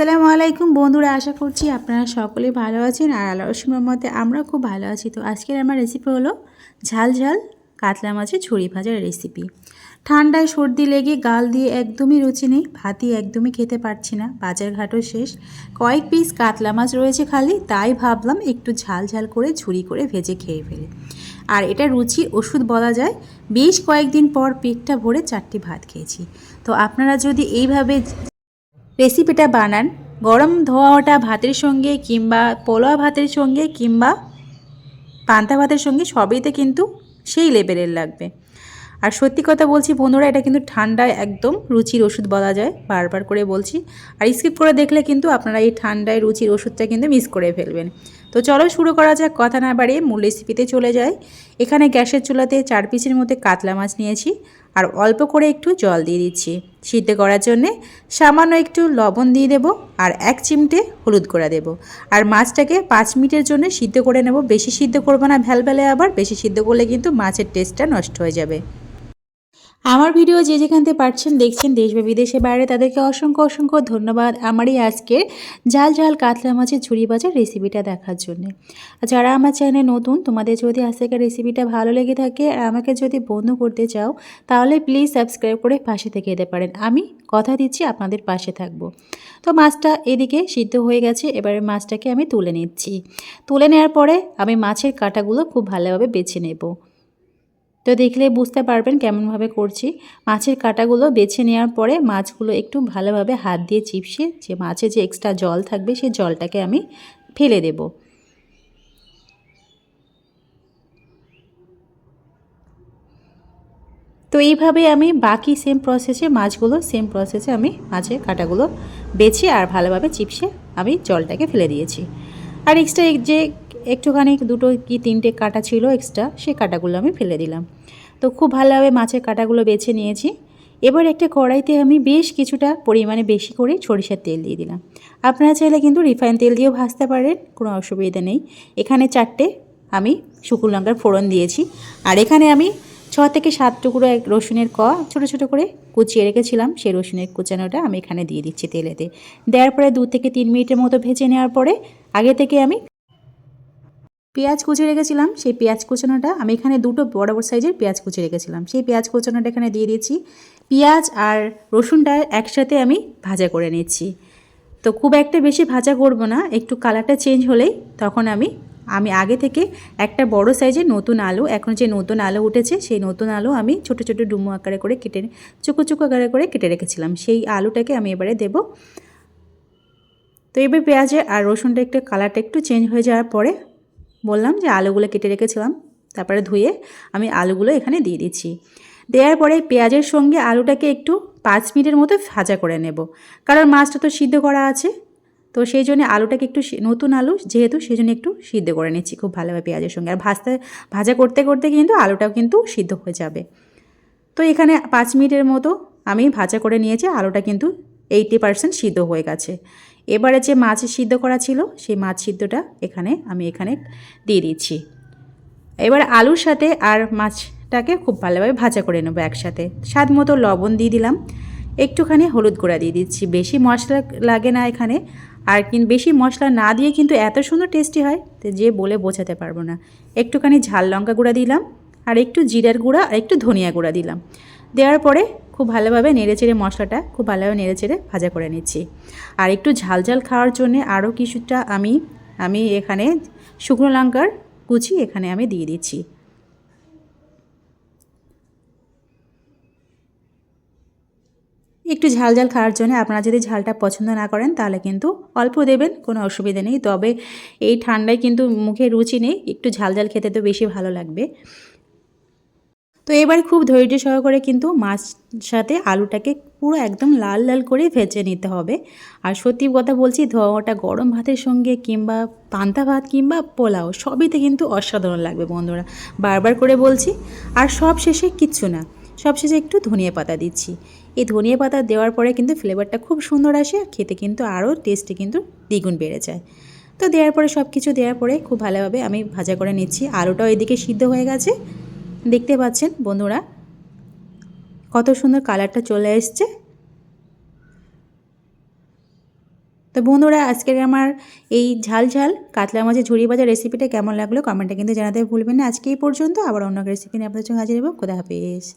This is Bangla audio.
আসসালামু আলাইকুম বন্ধুরা, আশা করছি আপনারা সকলে ভালো আছেন আর আল্লাহর মতে আমরা খুব ভালো আছি। তো আজকের আমার রেসিপি হলো ঝাল ঝাল কাতলা মাছের ছড়ি ভাজার রেসিপি ঠান্ডায় সর্দি লেগে গাল দিয়ে একদমই রুচি নেই, ভাতই একদমই খেতে পারছি না বাজার ঘাটও শেষ। কয়েক পিস কাতলা মাছ রয়েছে খালি, তাই ভাবলাম একটু ঝাল ঝাল করে ঝুড়ি করে ভেজে খেয়ে ফেলে। আর এটা রুচির ওষুধ বলা যায়, বেশ কয়েকদিন পর পেটটা ভরে চারটি ভাত খেয়েছি। তো আপনারা যদি এইভাবে রেসিপিটা বানান। গরম ধোয়া ভাতের সঙ্গে কিংবা পোলোয়া ভাতের সঙ্গে কিংবা পান্তা ভাতের সঙ্গে সবইতে কিন্তু সেই লেভেলের লাগবে। আর সত্যি কথা বলছি বন্ধুরা, এটা কিন্তু ঠান্ডায় একদম রুচির ওষুধ বলা যায়, বারবার করে বলছি। আর স্কিপ করে দেখলে কিন্তু আপনারা এই ঠান্ডায় রুচির ওষুধটা কিন্তু মিস করে ফেলবেন। তো চলো শুরু করা যাক, কথা না বাড়িয়ে মূল রেসিপিতে চলে যায় এখানে গ্যাসের চুলাতে চার পিসের মধ্যে কাতলা মাছ নিয়েছি। আর অল্প করে একটু জল দিয়ে দিচ্ছি। সিদ্ধ করার জন্যে সামান্য একটু লবণ দিয়ে দেব আর এক চিমটে হলুদ করে দেব। আর মাছটাকে পাঁচ মিনিটের জন্য সিদ্ধ করে নেব। বেশি সিদ্ধ করব না, ভ্যালভ্যালে আবার বেশি সিদ্ধ করলে কিন্তু মাছের টেস্টটা নষ্ট হয়ে যাবে। আমার ভিডিও যে যেখান থেকে পাচ্ছেন দেখছেন দেশ বা বিদেশে বাইরে, তাদেরকে অসংখ্য অসংখ্য ধন্যবাদ আমার এই আজকের ঝাল ঝাল কাতলা মাছের ঝুড়ি বাজার রেসিপিটা দেখার জন্য। যারা আমার চ্যানেলে নতুন, তোমাদের যদি আজকের রেসিপিটা ভালো লেগে থাকে আর আমাকে যদি বন্ধু করতে চাও, তাহলে প্লিজ সাবস্ক্রাইব করে পাশে থেকে যেতে পারেন। আমি কথা দিচ্ছি আপনাদের পাশে থাকব। তো মাছটা এদিকে সিদ্ধ হয়ে গেছে, এবারে মাছটাকে আমি তুলে নিচ্ছি। তুলে নেওয়ার পরে আমি মাছের কাঁটাগুলো খুব ভালোভাবে বেছে নেব। তো দেখলে বুঝতে পারবেন কেমনভাবে করছি। মাছের কাটাগুলো বেছে নেওয়ার পরে মাছগুলো একটু ভালোভাবে হাত দিয়ে চিপসে যে মাছে যে এক্সট্রা জল থাকবে সেই জলটাকে আমি ফেলে দেব। তো এইভাবে আমি বাকি সেম প্রসেসে মাছগুলো সেম প্রসেসে আমি মাছের কাটাগুলো বেছে আর ভালোভাবে চিপসে আমি জলটাকে ফেলে দিয়েছি। আর এক্সট্রা যে একটুখানি দুটো কি তিনটে কাটা ছিল এক্সট্রা সেই কাটাগুলো আমি ফেলে দিলাম। তো খুব ভালোভাবে মাছের কাটাগুলো বেছে নিয়েছি। এবার একটা কড়াইতে আমি বেশ কিছুটা পরিমাণে বেশি করে সরিষার তেল দিয়ে দিলাম। আপনারা চাইলে কিন্তু রিফাইন তেল দিয়েও ভাজতে পারেন, কোনো অসুবিধা নেই। এখানে চারটে আমি শুকুর লঙ্কার ফোড়ন দিয়েছি। আর এখানে আমি ছ থেকে সাত টুকরো এক রসুনের ক ছোটো ছোটো করে কুচিয়ে রেখেছিলাম, সেই রসুনের কুচানোটা আমি এখানে দিয়ে দিচ্ছি তেলেতে। দেওয়ার পরে দু থেকে তিন মিনিটের মতো ভেজে নেওয়ার পরে আগে থেকে আমি পেঁয়াজ কুচি রেখেছিলাম, সেই পেঁয়াজ কুচানোটা আমি এখানে দুটো বড় বড় সাইজের পেঁয়াজ কুচি রেখেছিলাম। সেই পেঁয়াজ কুচানোটা এখানে দিয়ে দিয়েছি। পেঁয়াজ আর রসুনটা একসাথে আমি ভাজা করে নিচ্ছি তো খুব একটা বেশি ভাজা করব না, একটু কালারটা চেঞ্জ হলেই তখন আমি আমি আগে থেকে একটা বড় সাইজের নতুন আলু, এখন যে নতুন আলু উঠেছে, সেই নতুন আলু আমি ছোট ছোট ডুমো আকারে করে কেটে, চুকো চুকো আকারে করে কেটে রেখেছিলাম। সেই আলুটাকে আমি এবারে দেব। তো এবার পেঁয়াজে আর রসুনটা একটু, কালারটা একটু চেঞ্জ হয়ে যাওয়ার পরে বললাম যে আলুগুলো কেটে রেখেছিলাম, তারপরে ধুয়ে আমি আলুগুলো এখানে দিয়ে দিচ্ছি। দেওয়ার পরে পেঁয়াজের সঙ্গে আলুটাকে একটু পাঁচ মিনিটের মতো ভাজা করে নেব। কারণ মাছটা তো সিদ্ধ করা আছে, তো সেই জন্য আলুটাকে একটু নতুন আলু যেহেতু সেই জন্য একটু সিদ্ধ করে নিচ্ছি খুব ভালোভাবে পেঁয়াজের সঙ্গে। আর ভাজতে, ভাজা করতে করতে কিন্তু আলুটাও কিন্তু সিদ্ধ হয়ে যাবে। তো এখানে পাঁচ মিনিটের মতো আমি ভাজা করে নিয়েছি, আলুটা কিন্তু এইটি পারসেন্ট সিদ্ধ হয়ে গেছে। এবারে যে মাছ সিদ্ধ করা ছিল, সেই মাছ সিদ্ধটা এখানে আমি এখানে দিয়ে দিচ্ছি। এবার আলুর সাথে আর মাছটাকে খুব ভালোভাবে ভাজা করে নেব একসাথে। স্বাদ মতো লবণ দিয়ে দিলাম। একটুখানি হলুদ গুঁড়া দিয়ে দিচ্ছি। বেশি মশলা লাগে না এখানে। আর কিন্তু বেশি মশলা না দিয়ে কিন্তু এত সুন্দর টেস্টি হয় যে বলে বোঝাতে পারব না। একটুখানি ঝাল লঙ্কা গুঁড়া দিলাম। আর একটু জিরার গুঁড়া আর একটু ধনিয়া গুঁড়া দিলাম। দেওয়ার পরে খুব ভালোভাবে নেড়েচেড়ে মশলাটা খুব ভালোভাবে নেড়েচেড়ে ভাজা করে নিচ্ছি। আর একটু ঝাল ঝাল খাওয়ার জন্য আরও কিছুটা আমি আমি এখানে শুকনো লঙ্কার কুচি এখানে আমি দিয়ে দিচ্ছি। একটু ঝাল ঝাল খাওয়ার জন্য আপনারা যদি ঝালটা পছন্দ না করেন তাহলে কিন্তু অল্প দেবেন, কোনো অসুবিধা নেই। তবে এই ঠান্ডায় কিন্তু মুখে রুচি নেই, একটু ঝাল ঝাল খেতে তো বেশি ভালো লাগবে। তো এবার খুব ধৈর্য সহকারে কিন্তু মাছ সাথে আলুটাকে পুরো একদম লাল লাল করে ভেজে নিতে হবে। আর সত্যি কথা বলছি, ধোয়াটা গরম ভাতের সঙ্গে কিংবা পান্তা ভাত কিংবা পোলাও সবইতে কিন্তু অসাধারণ লাগবে বন্ধুরা। বারবার করে বলছি, আর সব শেষে কিচ্ছু না। সব শেষে একটু ধনিয়া পাতা দিচ্ছি। এই ধনিয়া পাতা দেওয়ার পরে কিন্তু ফ্লেভারটা খুব সুন্দর আসে, আর খেতে কিন্তু আরও টেস্টে কিন্তু দ্বিগুণ বেড়ে যায়। তো দেওয়ার পরে সব কিছু দেওয়ার পরে খুব ভালোভাবে আমি ভাজা করে নিচ্ছি। আলুটাও এদিকে সিদ্ধ হয়ে গেছে। দেখতে পাচ্ছেন বন্ধুরা, কত সুন্দর কালারটা চলে এসছে। তো বন্ধুরা, আজকের আমার এই ঝাল ঝাল কাতলা মাছের ঝুড়ি বাজার রেসিপিটা কেমন লাগল কমেন্টে কিন্তু জানাতে ভুলবেন না। আজকে এই পর্যন্ত, আবার অন্য রেসিপি নিয়ে আপনাদের সঙ্গে হাজির হব। খোদা হাফিজ।